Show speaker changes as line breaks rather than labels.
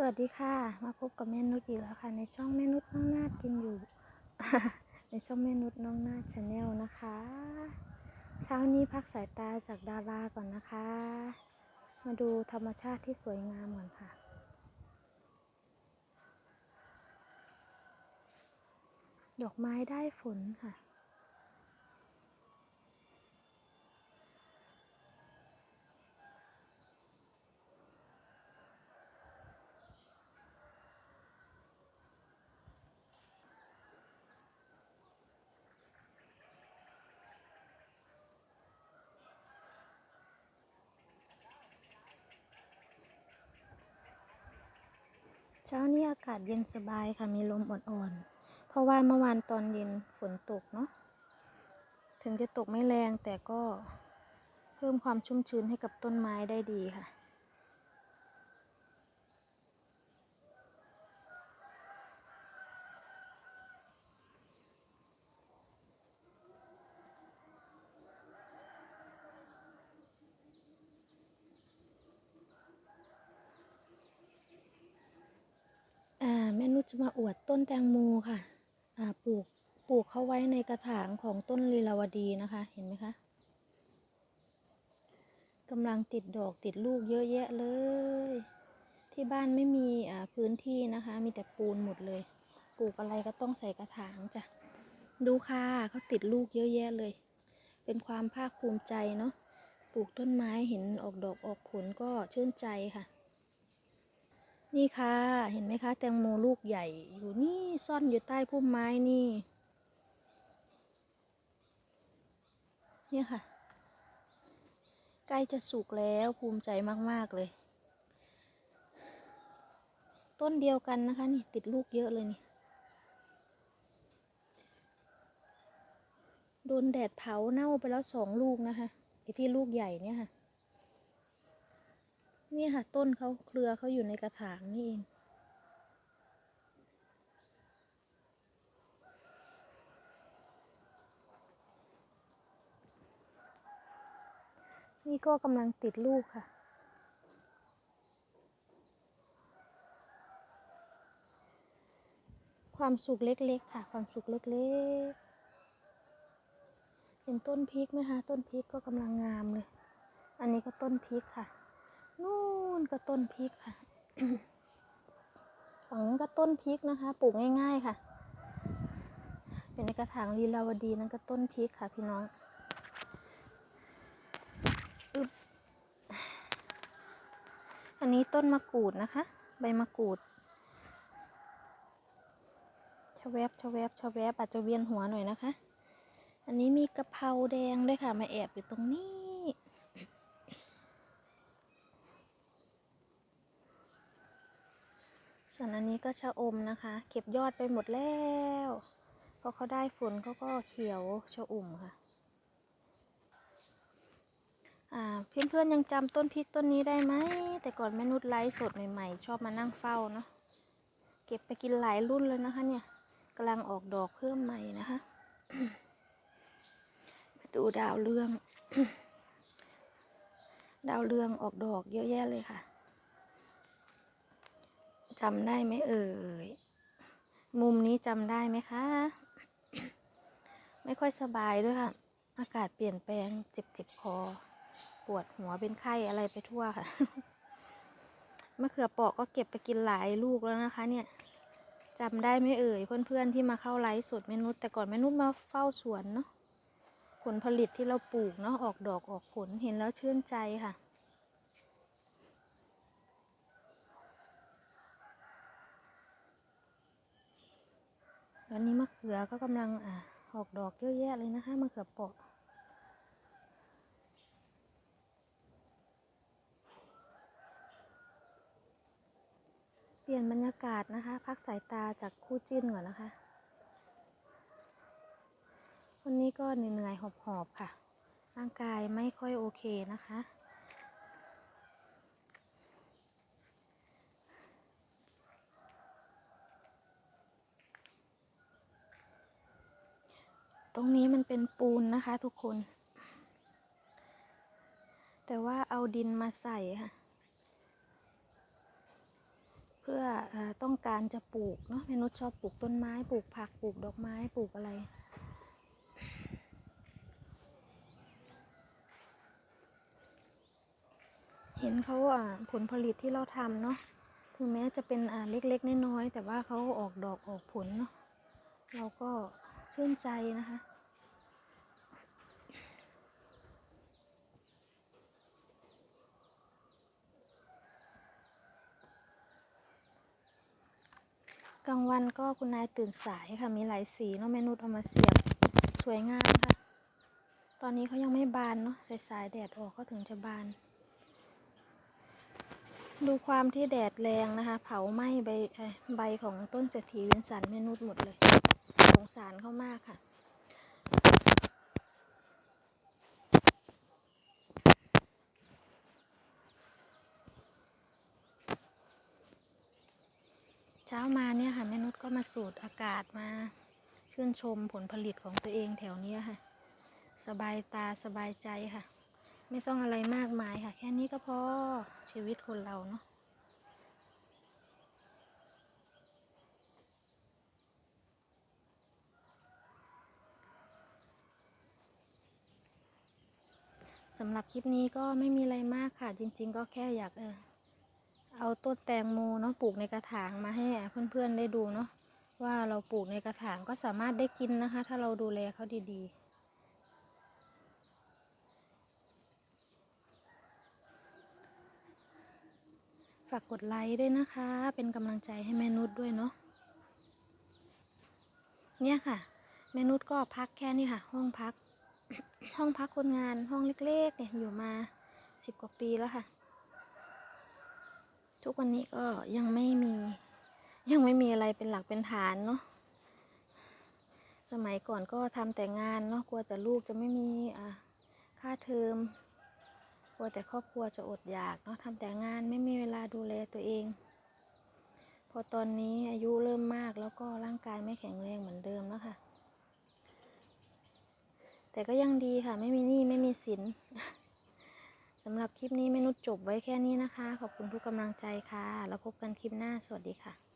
สวัสดีค่ะ มาพบกับแม่นุชอีกแล้วค่ะ ในช่องแม่นุชน้องนาดกินอยู่ ในช่องแม่นุชน้องนาดชาแนลนะคะ เช้านี้พักสายตาจากดาราก่อนนะคะ มาดูธรรมชาติที่สวยงามก่อนค่ะดอกไม้ได้ฝนค่ะ เช้านี้อากาศเย็นสบายค่ะมีลมอ่อนๆ เพราะว่าเมื่อวานตอนเย็นฝนตกเนาะ ถึงจะตกไม่แรงแต่ก็เพิ่มความชุ่มชื้นให้กับต้นไม้ได้ดีค่ะ อ่าแม่นุช จะมาอวดต้นแตงโมค่ะปลูกปลูกเขาไว้ในกระถางของต้นลีลาวดีนะคะ เห็นไหมคะกำลังติดดอกติดลูกเยอะแยะเลย ที่บ้านไม่มีพื้นที่นะคะ มีแต่ปูนหมดเลย ปลูกอะไรก็ต้องใส่กระถางจ้ะ ดูค่ะเขาติดลูกเยอะแยะเลย เป็นความภาคภูมิใจเนาะ ปลูกต้นไม้เห็นออกดอกออกผลก็ชื่นใจค่ะ นี่ค่ะ เห็นไหมคะ แตงโมลูกใหญ่ อยู่นี่ซ่อนอยู่ใต้พุ่มไม้นี่ เนี่ยค่ะ ใกล้จะสุกแล้วภูมิใจมาก ๆ เลย ต้นเดียวกันนะคะ นี่ติดลูกเยอะเลยนี่ โดนแดดเผาเน่าไปแล้วสองลูกนะคะไอ้ที่ลูกใหญ่เนี่ยค่ะ นี่ค่ะ ต้นเขาเครือเขาอยู่ในกระถางนี่เอง นี่ก็กำลังติดลูกค่ะความสุขเล็ก ๆ ค่ะ ความสุขเล็ก ๆ เห็นต้นพริกไหมคะ ต้นพริกก็กำลังงามเลย อันนี้ก็ต้นพริกค่ะ นู่นก็ต้นพริกค่ะฝั่งนั้นก็ต้นพริกนะคะ ปลูกง่าย ๆค่ะ เป็นในกระถางลีลาวดีนั่นก็ต้นพริกค่ะ พี่น้องอึบอันนี้ต้นมะกรูดนะคะ ใบมะกรูดชะแวบชะแวบชะแวบอาจจะเวียนหัวหน่อยนะคะ อันนี้มีกะเพราแดงด้วยค่ะ มาแอบอยู่ตรงนี้ ส่วนอันนี้ก็ชะอมนะคะ เก็บยอดไปหมดแล้วพอเขาได้ฝนเขาก็เขียวชะอุ่มค่ะอ่าเพื่อนๆยังจำต้นพริกต้นนี้ได้ไหม แต่ก่อนแม่นุชไลฟ์สดใหม่ๆ ชอบมานั่งเฝ้าเนาะเก็บไปกินหลายรุ่นเลยนะคะเนี่ยกำลังออกดอกเพิ่มใหม่นะคะมาดูดาวเรือง ดาวเรืองออกดอกเยอะแยะเลยค่ะ จำได้ไหมเอ่ย มุมนี้จำได้ไหมคะ ไม่ค่อยสบายด้วยค่ะ อากาศเปลี่ยนแปลงเจ็บเจ็บคอ ปวดหัวเป็นไข้อะไรไปทั่วค่ะมะเขือเปราะก็เก็บไปกินหลายลูกแล้วนะคะ เนี่ยจำได้ไหมเอ่ยเพื่อนๆที่มาเข้าไลฟ์สดเมนุษแต่ก่อนเมนุษมาเฝ้าสวนเนาะผลผลิตที่เราปลูกเนาะออกดอกออกผลเห็นแล้วชื่นใจค่ะ ตอนนี้มะเขือก็กำลังอ่าออกดอกเยอะแยะเลยนะคะมะเขือเปราะเปลี่ยนบรรยากาศนะคะ พักสายตาจากคู่จิ้นก่อนนะคะ วันนี้ก็เหนื่อยๆหอบๆค่ะ ร่างกายไม่ค่อยโอเคนะคะ รงนี้มันเป็นปูนนะคะทุกคน แต่ว่าเอาดินมาใส่ค่ะ เพื่ออต้องการจะปลูกเนาะมนุชชอบปลูกต้นไม้ปลูกผักปลูกดอกไม้ปลูกอะไรเห็นเขาอะผลผลิตที่เราทำเนาะถึงแม้จะเป็นอ่าเล็กๆน้อยๆแต่ว่าเขาออกดอกออกผลเนาะเราก็ ชื่นใจนะคะ กลางวันก็คุณนายตื่นสายค่ะ มีหลายสีเนาะแม่นุชเอามาเสียบสวยงามค่ะ ตอนนี้เขายังไม่บานเนาะสายๆแดดออกก็ถึงจะบาน ดูความที่แดดแรงนะคะ เผาไหม้ใบใบของต้นเศรษฐีเวียนสันแม่นุชหมดเลย สารเขามากค่ะ เช้ามาเนี่ยค่ะแม่นุชก็มาสูดอากาศมา ชื่นชมผลผลิตของตัวเองแถวเนี้ค่ะ สบายตาสบายใจค่ะ ไม่ต้องอะไรมากมายค่ะ แค่นี้ก็พอชีวิตคนเราเนาะ สำหรับคลิปนี้ก็ไม่มีอะไรมากค่ะ จริง ๆ ก็แค่อยากเออเอาต้นแตงโมเนาะปลูกในกระถางมาให้เพื่อนๆได้ดูเนาะว่าเราปลูกในกระถางก็สามารถได้กินนะคะ ถ้าเราดูแลเขาดีๆฝากกดไลค์ด้วยนะคะ เป็นกำลังใจให้แม่นุชด้วยเนาะ เนี่ยค่ะ แม่นุชก็พักแค่นี้ค่ะ ห้องพัก ห้องพักคนงานห้องเล็กๆเนี่ยอยู่มาสิบกว่าปีแล้วค่ะ ทุกวันนี้ก็ยังไม่มี ยังไม่มีอะไรเป็นหลักเป็นฐานเนาะสมัยก่อนก็ทำแต่งานเนาะกลัวแต่ลูกจะไม่มีอ่าค่าเทอมกลัวแต่ครอบครัวจะอดอยากเนาะทำแต่งานไม่มีเวลาดูแลตัวเอง พอตอนนี้อายุเริ่มมากแล้วก็ร่างกายไม่แข็งแรงเหมือนเดิมแล้วค่ะ แต่ก็ยังดีค่ะ ไม่มีหนี้ไม่มีสินสำหรับคลิปนี้ไม่นุดจบไว้แค่นี้นะคะ ขอบคุณทุกกำลังใจค่ะ แล้วพบกันคลิปหน้า สวัสดีค่ะ